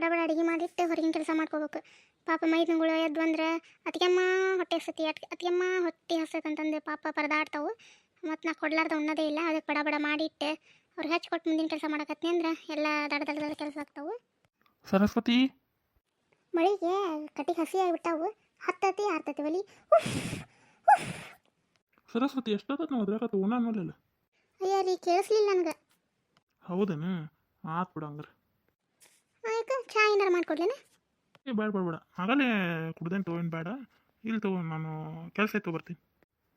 ಬಡ ಬಡ ಅಡುಗೆ ಮಾಡಿಟ್ಟು ಹೊರಗಿನ ಕೆಲಸ ಮಾಡ್ಕೋಬೇಕು. ಪಾಪ ಮೈ ತಿಂಗಳು ಎದ್ದು ಅಂದ್ರೆ ಅತಿಗೆಮ್ಮ ಹೊಟ್ಟೆ ಹಸತಿ ಅಟ್ ಅತಿಗೆಮ್ಮ ಹೊಟ್ಟೆ ಹಸತಂತಂದು ಪಾಪ ಪರದಾಡ್ತಾವು. ಮತ್ತು ನಾ ಕೊಡ್ಲಾರ್ದ ಉಣ್ಣದೇ ಇಲ್ಲ. ಅದಕ್ಕೆ ಬಡ ಬಡ ಮಾಡಿಟ್ಟೆ ಅವ್ರಿಗೆ ಹಚ್ಚಿ ಕೊಟ್ಟು ಮುಂದಿನ ಕೆಲಸ ಮಾಡಕತ್ನಿ ಅಂದ್ರೆ ಎಲ್ಲ ದಡ ದಡ ದಡ ಕೆಲಸ ಆಗ್ತಾವು. ಸರಸ್ವತಿ! ಮಳಿಗೆ ಕಟ್ಟಿ ಹಸಿ ಆಗಿಬಿಟ್ಟಾವು. ಹತ್ತತಿ ಆರ್ತತಿ ಒಲಿ. ಸರಸ್ವತಿ ಎಷ್ಟೊತ್ತ ಅದ್ರಾಗತ್ತ ಉಣ್ಣ ಅಯ್ಯ ರೀ ಕೇಳಿಸ್ಲಿಲ್ಲ ನನಗೆ. ಹೌದೇನು? ಆತ್ ಬಿಡು ಹಂಗಾರೆ. ಏನಾರು ಮಾಡ್ಕೊಡ್ಲೇನ? ಏ ಬೇಡ ಬೇಡ ಬೇಡ. ಆಗಲೇ ಕುಡ್ದೇನು ತೊಗೊಂಡು ಬೇಡ. ಇಲ್ಲಿ ತಗೋ ನಾನು ಕೆಲಸ ಇತ್ತು ಬರ್ತೀನಿ.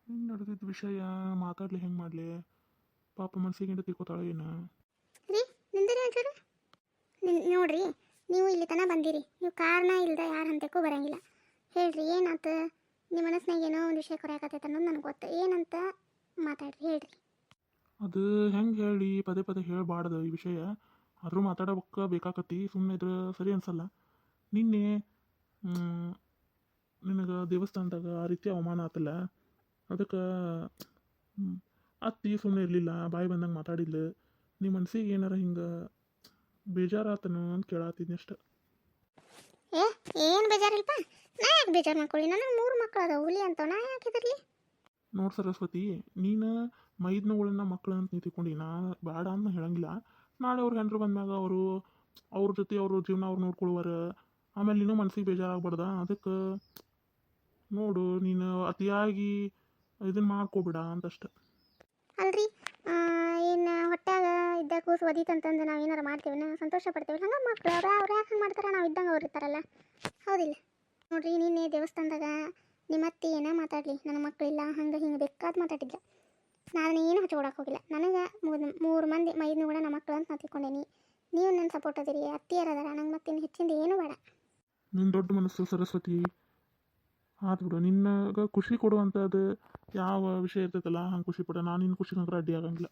ಹಿಂಗೆ ನಡೆದಿದ್ದ ವಿಷಯ? ಮಾತಾಡ್ಲಿ ಹೆಂಗೆ ಮಾಡಲಿ? ಪಾಪ ಮನ್ಸಿಗೆ ಹಿಂದೆ ತಿಳ್ಕೊತಾಳೆ ಏನು? ರೀ ನಿಂದಿರಿ ನಿನ್ ನೋಡ್ರಿ ನೀವು ಇಲ್ಲಿ ತನಕ ಬಂದಿರಿ. ನೀವು ಕಾರಣ ಇಲ್ದ ಯಾರ ಹಂತಕ್ಕೂ ಬರಂಗಿಲ್ಲ. ಹೇಳ್ರಿ ಏನಾತ ನಿಮ್ಮ ಮನಸ್ಸಿನಾಗ ಏನೋ ಒಂದು ವಿಷಯ ಕೊರೆಯಾಕತ್ತೈತೆ ಅನ್ನೋದು ನನಗೆ ಗೊತ್ತು. ಏನಂತ ಮಾತಾಡ್ರಿ ಹೇಳ್ರಿ. ಅದು ಹೆಂಗೆ ಹೇಳಿ ಪದೇ ಪದೇ ಹೇಳಬಾರ್ದು ಈ ವಿಷಯ. ಆದರೂ ಮಾತಾಡೋಕ್ಕೆ ಬೇಕಾಕತ್ತಿ ಸುಮ್ಮನೆ ಇದ್ರೆ ಸರಿ ಅನ್ಸಲ್ಲ. ನಿನ್ನೆ ನಿನಗೆ ದೇವಸ್ಥಾನದಾಗ ಆ ರೀತಿ ಅವಮಾನ ಆತಲ್ಲ. ಅದಕ್ಕೆ ಅತ್ತಿ ಸುಮ್ಮನೆ ಇರಲಿಲ್ಲ ಬಾಯಿ ಬಂದಂಗೆ ಮಾತಾಡಿಲ್ಲ ನಿಮ್ಮ ಮನ್ಸಿಗೆ ಏನಾರ ಹಿಂಗೆ ಬೇಜಾರಾತನು ಅಂತ ಕೇಳಾತಿದ್ನಿ ಅಷ್ಟೆ. ಏ ಏನು ಬೇಜಾರಿಲ್ಪ? ನಾ ಯಾಕೆ ಬೇಜಾರು ಮಾಡ್ಕೊಳ್ಳಿ? ನನಗೆ ಮೂರು ಮಕ್ಕಳು ಅದಾವ ಹುಲಿ ಅಂತ ನಾ ಯಾಕೆ ಇದ್ರಲ್ಲಿ ನೋಡಿ ಸರಸ್ವತಿ ನೀನು ಮೈದ್ನಗಳನ್ನ ಮಕ್ಕಳು ಅಂತ ನೀ ತಿಳ್ಕೊಂಡು ನಾ ಬೇಡ ಅಂತ ಹೇಳಂಗಿಲ್ಲ. ನಾಳೆ ಅವ್ರ ಹೆಂಡ್ರು ಬಂದಾಗ ಅವರು, ಅವ್ರ ಜೊತೆ ಅವರು ಜೀವನ ಅವ್ರು ನೋಡ್ಕೊಳ್ಳುವಾರ ಆಮೇಲೆ ಇನ್ನೂ ಮನ್ಸಿಗೆ ಬೇಜಾರಾಗ್ಬಾರ್ದ? ಅದಕ್ಕೆ ನೋಡು, ನೀನು ಅತಿಯಾಗಿ ಇದನ್ನ ಮಾಡ್ಕೋಬೇಡ ಅಂತಷ್ಟೆ. ಅಲ್ರಿ ಏನು ಹೊಟ್ಯಾಗ ಇದ್ದ ಕೂಸು ಒದಿತಂತಂದು ನಾವು ಏನಾರು ಮಾಡ್ತೀವಿ ಸಂತೋಷ ಪಡ್ತೀವಿ ಹಂಗೆ ಮಕ್ಳು? ಅವ್ರ, ಅವ್ರು ಯಾಕೆ ಮಾಡ್ತಾರೆ? ನಾವು ಇದ್ದಂಗೆ ಅವ್ರು ಇರ್ತಾರಲ್ಲ. ಹೌದಿಲ್ಲ. ನೋಡ್ರಿ, ನಿನ್ನೆ ದೇವಸ್ಥಾನದಾಗ ನಿಮ್ಮ ಅತ್ತಿ ಏನೇ ಮಾತಾಡಲಿ? ನನ್ನ ಮಕ್ಕಳಿಲ್ಲ ಹಂಗೆ ಹಿಂಗೆ ಬೇಕಾದ ಮಾತಾಡಿದ್ದೆ ನಾನು ಏನು ಹಚ್ಕೊಡಕ್ಕೆ ಹೋಗಿಲ್ಲ. ನನಗೆ ಮೂರು ಮೂರು ಮಂದಿ ಮೈದ್ನು ಕೂಡ ನಮ್ಮ ಮಕ್ಕಳು ಅಂತ ನಾ ತಿಳ್ಕೊಂಡೇನಿ ನೀವು ನನ್ನ ಸಪೋರ್ಟ್ ಅದಿರಿ, ಅತ್ತಿಯರ ಅದರ, ನಂಗೆ ಮತ್ತಿನ್ನು ಹೆಚ್ಚಿಂದ ಏನೂ ಬೇಡ. ನಿನ್ನ ದೊಡ್ಡ ಮನಸ್ಸು ಸರಸ್ವತಿ. ಆತು ಬಿಡು, ನಿನ್ನಗ ಖುಷಿ ಕೊಡುವಂಥದ್ದು ಯಾವ ವಿಷಯ ಇರ್ತೈತಲ್ಲ, ಹಂಗೆ ಖುಷಿ ಪಡ. ನಾನು ನಿನ್ನ ಖುಷಿ ಅಡ್ಡಿ ಆಗಂಗಿಲ್ಲ.